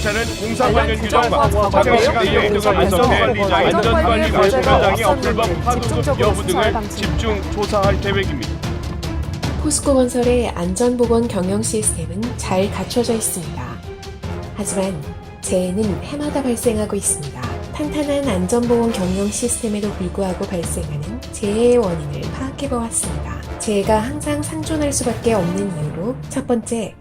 경찰은 공사 관련 규정과 내용 등을 분석해 안전관리 관리과장의 어플법 파도급 여부 등을 집중 조사할 계획입니다. 포스코 건설의 안전보건 경영 시스템은 잘 갖춰져 있습니다. 하지만 재해는 해마다 발생하고 있습니다. 탄탄한 안전보건 경영 시스템에도 불구하고 발생하는 재해의 원인을 파악해 보았습니다. 재해가 항상 상존할 수밖에 없는 이유로 첫 번째,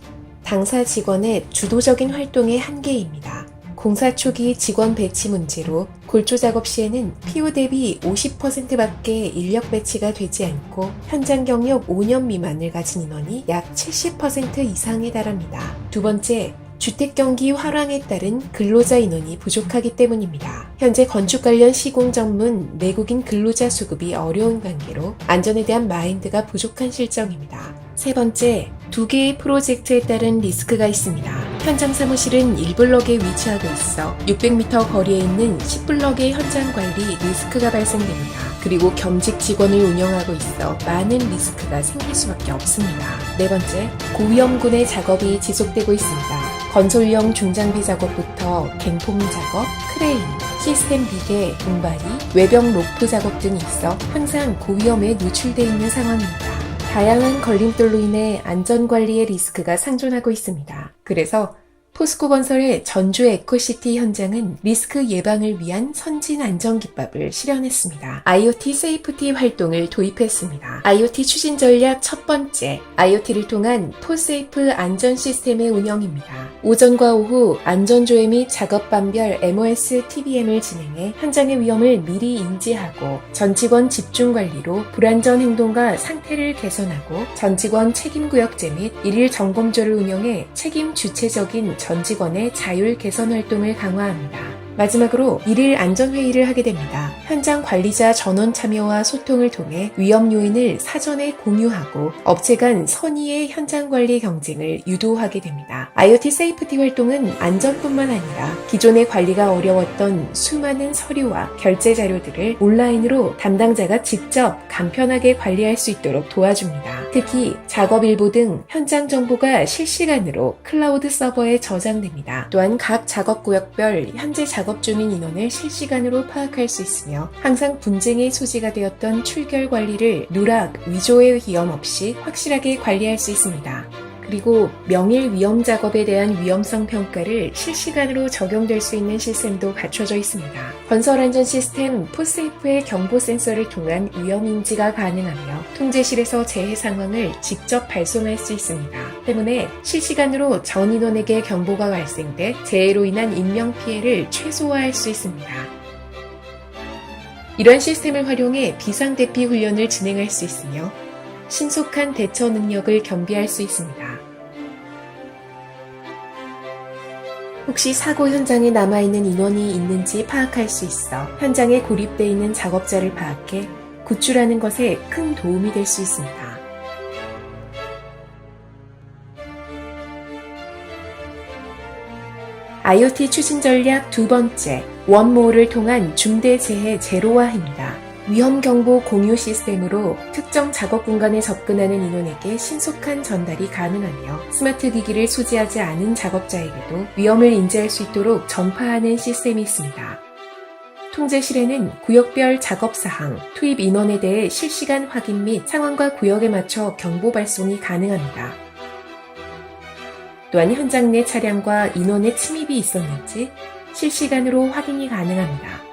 당사 직원의 주도적인 활동의 한계입니다. 공사 초기 직원 배치 문제로 골조 작업 시에는 PO 대비 50%밖에 인력 배치가 되지 않고 현장 경력 5년 미만을 가진 인원이 약 70% 이상에 달합니다. 두 번째, 주택 경기 활황에 따른 근로자 인원이 부족하기 때문입니다. 현재 건축 관련 시공 전문 내국인 근로자 수급이 어려운 관계로 안전에 대한 마인드가 부족한 실정입니다. 세 번째, 두 개의 프로젝트에 따른 리스크가 있습니다. 현장 사무실은 1블럭에 위치하고 있어 600m 거리에 있는 10블럭의 현장 관리 리스크가 발생됩니다. 그리고 겸직 직원을 운영하고 있어 많은 리스크가 생길 수밖에 없습니다. 네 번째, 고위험군의 작업이 지속되고 있습니다. 건설용 중장비 작업부터 갱폼 작업, 크레인, 시스템 비계, 동바리, 외벽 로프 작업 등이 있어 항상 고위험에 노출되어 있는 상황입니다. 다양한 걸림돌로 인해 안전관리의 리스크가 상존하고 있습니다. 그래서 포스코 건설의 전주 에코시티 현장은 리스크 예방을 위한 선진 안전 기법을 실현했습니다. IoT 세이프티 활동을 도입했습니다. IoT 추진 전략 첫 번째, IoT를 통한 포세이프 안전 시스템의 운영입니다. 오전과 오후 안전조회 및 작업반별 MOS TBM을 진행해 현장의 위험을 미리 인지하고 전 직원 집중 관리로 불안전 행동과 상태를 개선하고 전 직원 책임구역제 및 일일 점검조를 운영해 책임 주체적인 전 직원의 자율 개선 활동을 강화합니다. 마지막으로 일일 안전회의를 하게 됩니다. 현장 관리자 전원 참여와 소통을 통해 위험 요인을 사전에 공유하고 업체 간 선의의 현장 관리 경쟁을 유도하게 됩니다. IoT 세이프티 활동은 안전뿐만 아니라 기존의 관리가 어려웠던 수많은 서류와 결제 자료들을 온라인으로 담당자가 직접 간편하게 관리할 수 있도록 도와줍니다. 특히 작업 일보 등 현장 정보가 실시간으로 클라우드 서버에 저장됩니다. 또한 각 작업 구역별 현재 작업 중인 인원을 실시간으로 파악할 수 있으며 항상 분쟁의 소지가 되었던 출결 관리를 누락, 위조의 위험 없이 확실하게 관리할 수 있습니다. 그리고 명일 위험 작업에 대한 위험성 평가를 실시간으로 적용될 수 있는 시스템도 갖춰져 있습니다. 건설 안전 시스템 포세이프의 경보 센서를 통한 위험 인지가 가능하며 통제실에서 재해 상황을 직접 발송할 수 있습니다. 때문에 실시간으로 전 인원에게 경보가 발생돼 재해로 인한 인명 피해를 최소화할 수 있습니다. 이러한 시스템을 활용해 비상 대피 훈련을 진행할 수 있으며 신속한 대처 능력을 겸비할 수 있습니다. 혹시 사고 현장에 남아있는 인원이 있는지 파악할 수 있어 현장에 고립되어 있는 작업자를 파악해 구출하는 것에 큰 도움이 될 수 있습니다. IoT 추진 전략 두 번째, 원모를 통한 중대 재해 제로화입니다. 위험 경보 공유 시스템으로 특정 작업 공간에 접근하는 인원에게 신속한 전달이 가능하며 스마트 기기를 소지하지 않은 작업자에게도 위험을 인지할 수 있도록 전파하는 시스템이 있습니다. 통제실에는 구역별 작업 사항, 투입 인원에 대해 실시간 확인 및 상황과 구역에 맞춰 경보 발송이 가능합니다. 또한 현장 내 차량과 인원의 침입이 있었는지 실시간으로 확인이 가능합니다.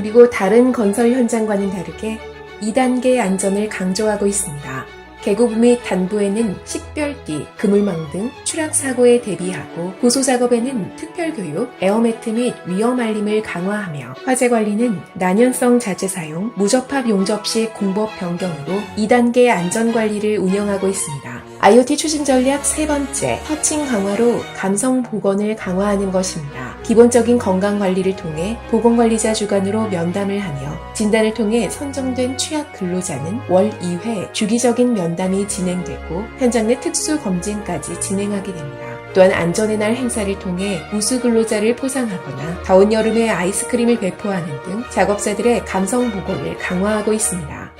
그리고 다른 건설 현장과는 다르게 2단계 안전을 강조하고 있습니다. 개구 및 단부에는 식별기, 그물망 등 추락 사고에 대비하고 고소 작업에는 특별 교육, 에어매트 및 위험 알림을 강화하며 화재 관리는 난연성 자재 사용, 무접합 용접 시 공법 변경으로 2단계 안전 관리를 운영하고 있습니다. IoT 추진 전략 세 번째, 터칭 강화로 감성 보건을 강화하는 것입니다. 기본적인 건강 관리를 통해 보건관리자 주관으로 면담을 하며 진단을 통해 선정된 취약 근로자는 월 2회 주기적인 면담이 진행되고 현장 내 특수 검진까지 진행하게 됩니다. 또한 안전의 날 행사를 통해 우수 근로자를 포상하거나 더운 여름에 아이스크림을 배포하는 등 작업자들의 감성 보건을 강화하고 있습니다.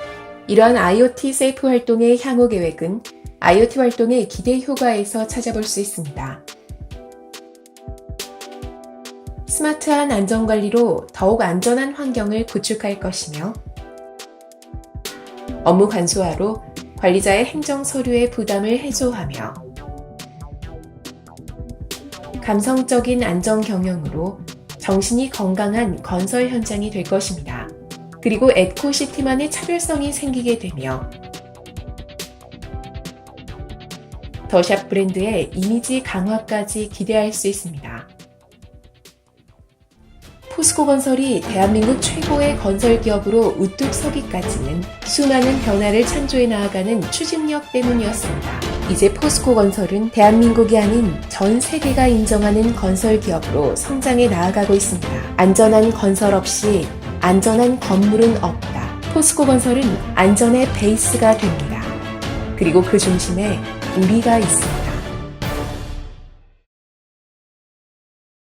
이러한 IoT 세이프 활동의 향후 계획은 IoT 활동의 기대 효과에서 찾아볼 수 있습니다. 스마트한 안전관리로 더욱 안전한 환경을 구축할 것이며 업무 간소화로 관리자의 행정 서류의 부담을 해소하며 감성적인 안전 경영으로 정신이 건강한 건설 현장이 될 것입니다. 그리고 에코시티만의 차별성이 생기게 되며 더샵 브랜드의 이미지 강화까지 기대할 수 있습니다. 포스코 건설이 대한민국 최고의 건설 기업으로 우뚝 서기까지는 수많은 변화를 창조해 나아가는 추진력 때문이었습니다. 이제 포스코 건설은 대한민국이 아닌 전 세계가 인정하는 건설 기업으로 성장해 나아가고 있습니다. 안전한 건설 없이 안전한 건물은 없다. 포스코 건설은 안전의 베이스가 됩니다. 그리고 그 중심에 우리가 있습니다.